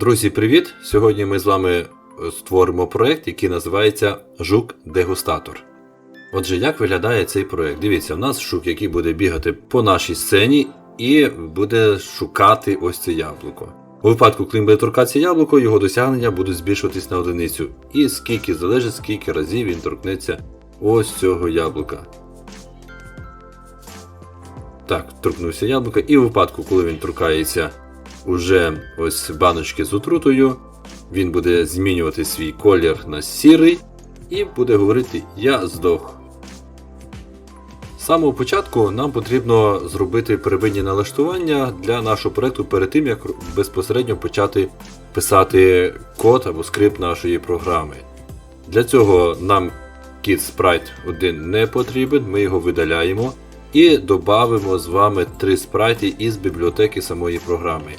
Друзі, привіт! Сьогодні ми з вами е, створимо проект, який називається Жук-дегустатор. Отже, як виглядає цей проект? Дивіться, у нас жук, який буде бігати по нашій сцені і буде шукати ось це яблуко. У випадку, коли буде торкатися яблуко, його досягнення будуть збільшуватись на одиницю. І скільки залежить, скільки разів він торкнеться ось цього яблука. Так, торкнувся яблука. І у випадку, коли він торкається уже ось баночки з отрутою, він буде змінювати свій колір на сірий і буде говорити Я здох. З самого початку нам потрібно зробити первинні налаштування для нашого проекту перед тим, як безпосередньо почати писати код або скрипт нашої програми. Для цього нам кіт Sprite 1 не потрібен, ми його видаляємо і додамо з вами три спрайти із бібліотеки самої програми.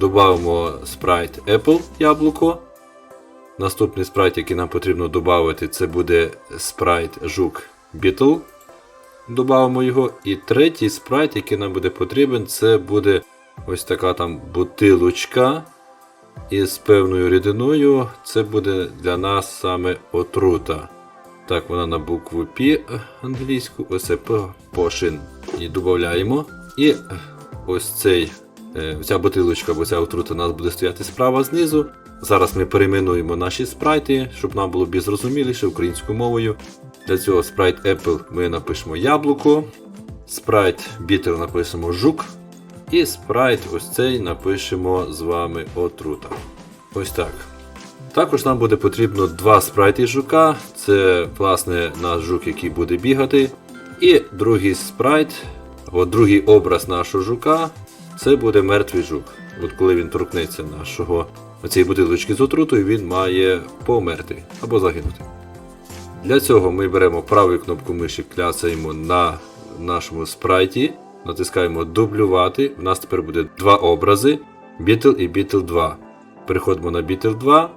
Добавимо спрайт Apple яблуко. Наступний спрайт, який нам потрібно додати, це буде спрайт Жук Beetle. Добавимо його. І третій спрайт, який нам буде потрібен, це буде ось така там бутилочка із певною рідиною. Це буде для нас саме отрута. Так, вона на букву P англійську, P, Potion. І додаємо. І ось цей, е, ця бутилочка або ця отрута у нас буде стояти справа знизу. Зараз ми перейменуємо наші спрайти, щоб нам було більш зрозуміліше українською мовою. Для цього спрайт Apple ми напишемо яблуко, спрайт Bitter напишемо жук. І спрайт ось цей напишемо з вами отрута. Ось так. Також нам буде потрібно два спрайти жука. Це, власне, наш жук, який буде бігати. І другий спрайт, або другий образ нашого жука, це буде мертвий жук. От коли він торкнеться нашого цієї бутилочки з отрутою, він має померти або загинути. Для цього ми беремо праву кнопку миші, кляцаємо на нашому спрайті, натискаємо дублювати. У нас тепер буде два образи Beetle і Beetle 2. Переходимо на Beetle 2.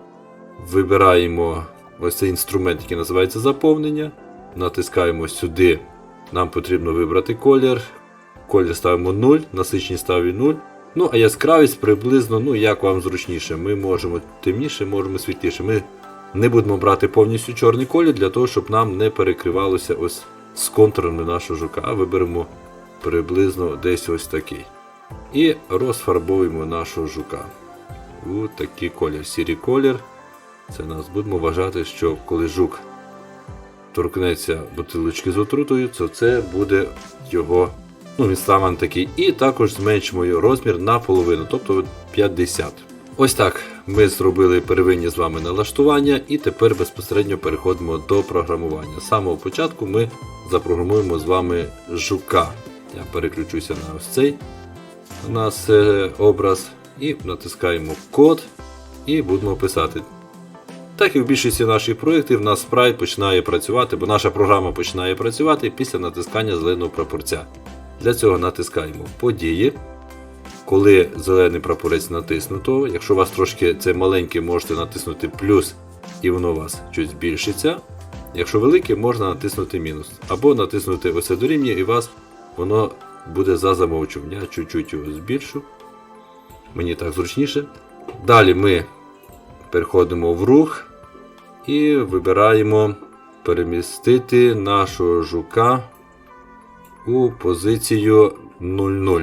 Вибираємо ось цей інструмент, який називається заповнення. Натискаємо сюди. Нам потрібно вибрати колір. Колір ставимо 0, насичність ставимо 0. Ну, а яскравість приблизно, ну як вам зручніше. Ми можемо темніше, можемо світліше. Ми не будемо брати повністю чорний колір для того, щоб нам не перекривалося ось з контурами нашого жука. Виберемо приблизно десь ось такий. І розфарбуємо нашого жука. У такий колір, сірий колір. Це нас будемо вважати, що коли жук торкнеться бутилочки з отрутою, то це буде його. Ну, він такий. І також зменшимо його розмір наполовину, тобто 50. Ось так ми зробили первинні з вами налаштування, і тепер безпосередньо переходимо до програмування. З самого початку ми запрограмуємо з вами жука. Я переключуся на ось цей у нас образ і натискаємо код і будемо писати. Так і в більшості наших проєктів, нас спрайт починає працювати, бо наша програма починає працювати після натискання зеленого прапорця. Для цього натискаємо події. Коли зелений прапорець натиснуто, якщо у вас трошки це маленьке, можете натиснути плюс і воно у вас чуть збільшиться. Якщо велике, можна натиснути мінус. Або натиснути оце дорівнює і вас воно буде за замовчуванням. Я чуть-чуть його збільшу. Мені так зручніше. Далі ми переходимо в рух і вибираємо перемістити нашого жука у позицію 00.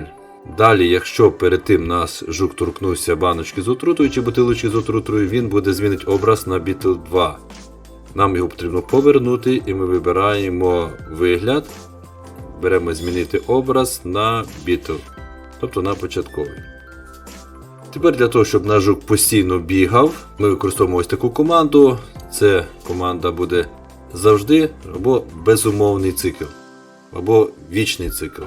Далі, якщо перед тим наш жук торкнувся баночки з отрутою чи бутилочки з отрутою, він буде змінити образ на Beetle 2. Нам його потрібно повернути, і ми вибираємо вигляд. Беремо змінити образ на Beetle, тобто на початковий. Тепер для того, щоб наш жук постійно бігав, ми використовуємо ось таку команду. Це команда буде завжди або безумовний цикл, або вічний цикл.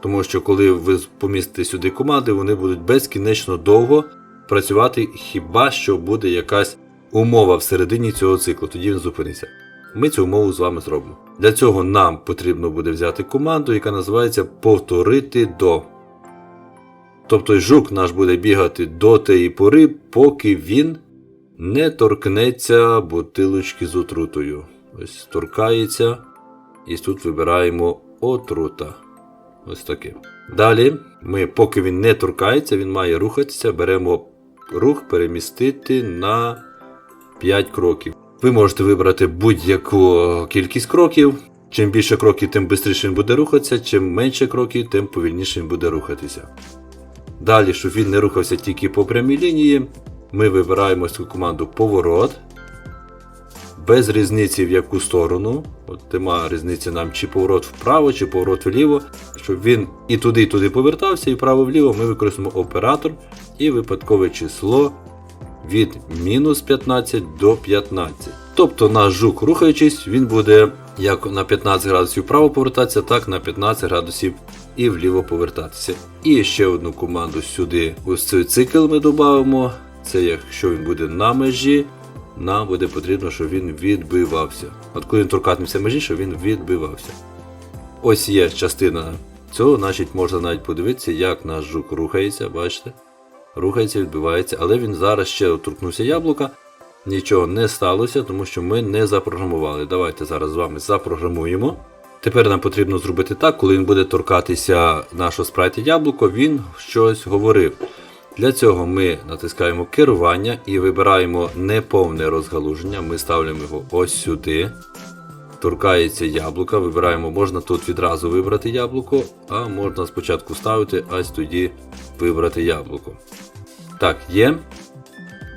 Тому що коли ви помістите сюди команди, вони будуть безкінечно довго працювати, хіба що буде якась умова всередині цього циклу, тоді він зупиниться. Ми цю умову з вами зробимо. Для цього нам потрібно буде взяти команду, яка називається повторити до. Тобто жук наш буде бігати до тієї пори, поки він не торкнеться бутилочки з отрутою. Ось торкається. І тут вибираємо отрута. Ось таке. Далі, ми, поки він не торкається, він має рухатися, беремо рух перемістити на 5 кроків. Ви можете вибрати будь-яку кількість кроків. Чим більше кроків, тим швидше він буде рухатися, чим менше кроків, тим повільніше він буде рухатися. Далі, щоб він не рухався тільки по прямій лінії, ми вибираємо цю команду поворот. Без різниці в яку сторону. От нема різниці нам чи поворот вправо, чи поворот вліво. Щоб він і туди, і туди повертався, і вправо-вліво ми використаємо оператор і випадкове число від мінус 15 до 15. Тобто наш жук, рухаючись, він буде як на 15 градусів вправо повертатися, так на 15 градусів і вліво повертатися. І ще одну команду сюди. Ось цей цикл ми додамо. Це якщо він буде на межі, нам буде потрібно, щоб він відбивався. От коли він торкатиметься межі, щоб він відбивався. Ось є частина цього, значить можна навіть подивитися, як наш жук рухається, бачите? Рухається, відбивається, але він зараз ще торкнувся яблука. Нічого не сталося, тому що ми не запрограмували. Давайте зараз з вами запрограмуємо. Тепер нам потрібно зробити так, коли він буде торкатися нашого спрайта яблуко, він щось говорив. Для цього ми натискаємо керування і вибираємо неповне розгалуження. Ми ставимо його ось сюди. Торкається яблука, вибираємо, можна тут відразу вибрати яблуко, а можна спочатку ставити, аж тоді вибрати яблуко. Так, є.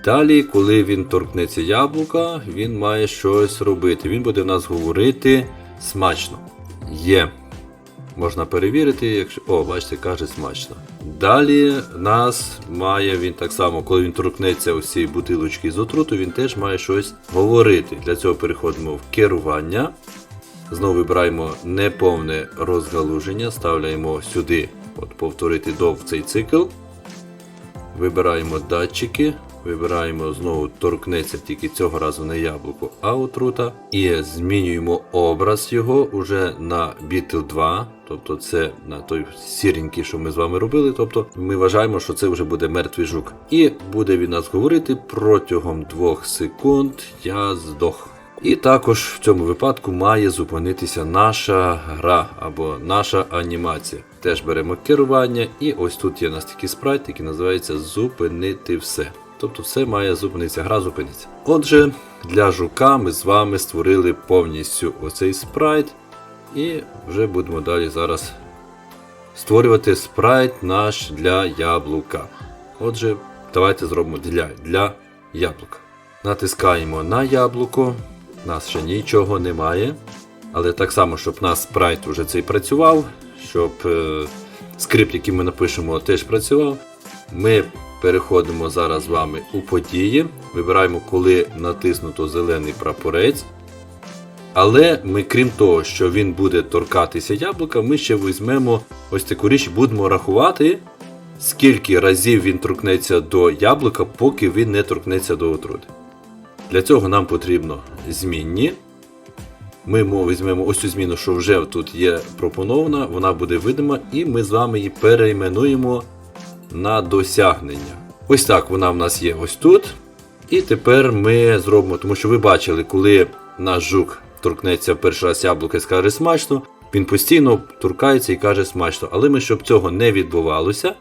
Далі, коли він торкнеться яблука, він має щось робити. Він буде в нас говорити смачно. Є. Можна перевірити, якщо. О, бачите, каже смачно. Далі нас має він так само, коли він торкнеться цієї бутилочки з отруту, він теж має щось говорити. Для цього переходимо в керування. Знову вибираємо неповне розгалуження, ставляємо сюди, от повторити до в цей цикл. Вибираємо датчики, вибираємо знову торкнеться тільки цього разу не яблуко, а отрута. І змінюємо образ його уже на Beetle 2, тобто це на той сіренький, що ми з вами робили. Тобто ми вважаємо, що це вже буде мертвий жук. І буде він нас говорити протягом 2 секунд я здох. І також в цьому випадку має зупинитися наша гра або наша анімація. Теж беремо керування, і ось тут є у нас такий спрайт, який називається Зупинити все. Тобто все має зупинитися, гра зупиниться. Отже, для жука ми з вами створили повністю оцей спрайт. І вже будемо далі зараз створювати спрайт наш для яблука. Отже, давайте зробимо для, для яблука. Натискаємо на яблуко. У нас ще нічого немає. Але так само, щоб у нас спрайт уже цей працював, щоб е, скрипт, який ми напишемо, теж працював. Ми переходимо зараз з вами у події. Вибираємо, коли натиснуто зелений прапорець. Але ми, крім того, що він буде торкатися яблука, ми ще візьмемо ось таку річ, будемо рахувати, скільки разів він торкнеться до яблука, поки він не торкнеться до отрути. Для цього нам потрібно змінні. Ми візьмемо ось цю зміну, що вже тут є пропонована, вона буде видима, і ми з вами її перейменуємо на досягнення. Ось так вона в нас є ось тут. І тепер ми зробимо, тому що ви бачили, коли наш жук торкнеться перший раз яблука і скаже смачно, він постійно торкається і каже смачно. Але ми, щоб цього не відбувалося,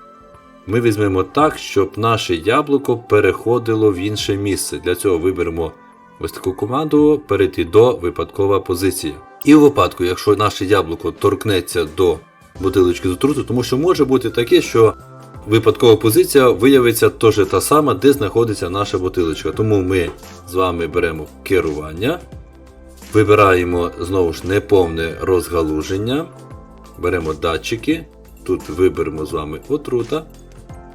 ми візьмемо так, щоб наше яблуко переходило в інше місце. Для цього виберемо ось таку команду перейти до випадкова позиція. І у випадку, якщо наше яблуко торкнеться до бутилочки з отруту, тому що може бути таке, що випадкова позиція виявиться теж та сама, де знаходиться наша бутилочка. Тому ми з вами беремо керування, вибираємо знову ж неповне розгалуження, беремо датчики, тут виберемо з вами отрута.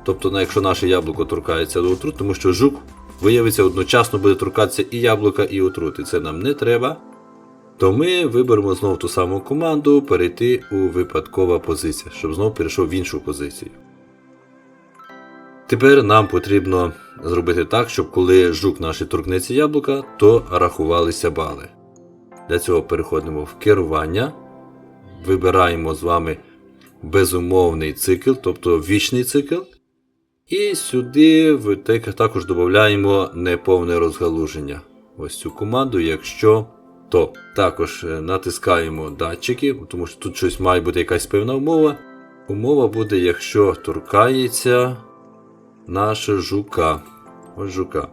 Тобто, якщо наше яблуко торкається до отрут, тому що жук виявиться одночасно буде торкатися і яблука, і отрути. Це нам не треба. То ми виберемо знову ту саму команду перейти у випадкова позиція, щоб знову перейшов в іншу позицію. Тепер нам потрібно зробити так, щоб коли жук наш торкнеться яблука, то рахувалися бали. Для цього переходимо в керування, вибираємо з вами безумовний цикл, тобто вічний цикл. І сюди також додаємо неповне розгалуження. Ось цю команду, якщо то. Також е, натискаємо датчики, тому що тут щось має бути якась певна умова. Умова буде, якщо торкається наше жука. Ось жука.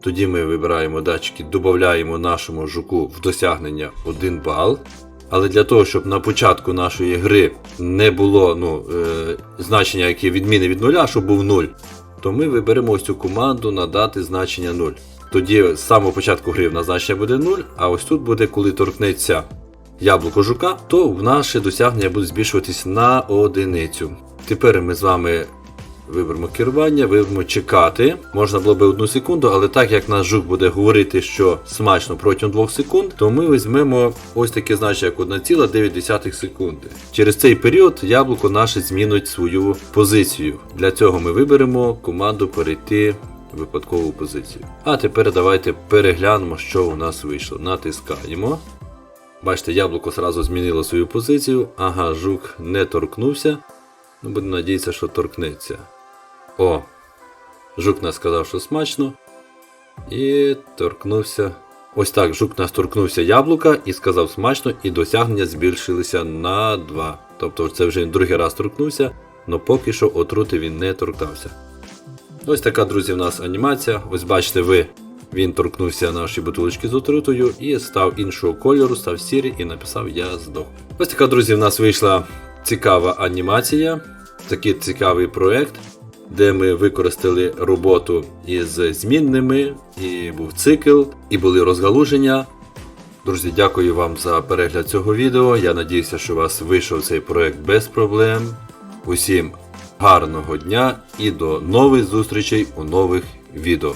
Тоді ми вибираємо датчики, додаємо нашому жуку в досягнення 1 бал. Але для того, щоб на початку нашої гри не було ну, е, значення, яке відміни від нуля, щоб був 0, то ми виберемо ось цю команду надати значення 0. Тоді з самого початку гри в нас значення буде 0, а ось тут буде, коли торкнеться яблуко жука, то в наше досягнення буде збільшуватись на одиницю. Тепер ми з вами виберемо керування, виберемо чекати. Можна було би одну секунду, але так як наш жук буде говорити, що смачно протягом 2 секунд, то ми візьмемо ось таке значення як 1,9 секунди. Через цей період яблуко наше змінить свою позицію. Для цього ми виберемо команду перейти в випадкову позицію. А тепер давайте переглянемо, що у нас вийшло. Натискаємо. Бачите, яблуко одразу змінило свою позицію. Ага, жук не торкнувся. Ну, будемо надіятися, що торкнеться. О! Жук нас сказав, що смачно. І торкнувся. Ось так, жук нас торкнувся яблука і сказав смачно, і досягнення збільшилися на 2. Тобто це вже він другий раз торкнувся, але поки що отрути він не торкався. Ось така, друзі, в нас анімація. Ось бачите ви, він торкнувся нашої бутилочки з отрутою і став іншого кольору, став сірий і написав Я здох. Ось така, друзі, в нас вийшла цікава анімація, такий цікавий проект, де ми використали роботу із змінними, і був цикл, і були розгалуження. Друзі, дякую вам за перегляд цього відео. Я надіюся, що у вас вийшов цей проект без проблем. Усім гарного дня і до нових зустрічей у нових відео.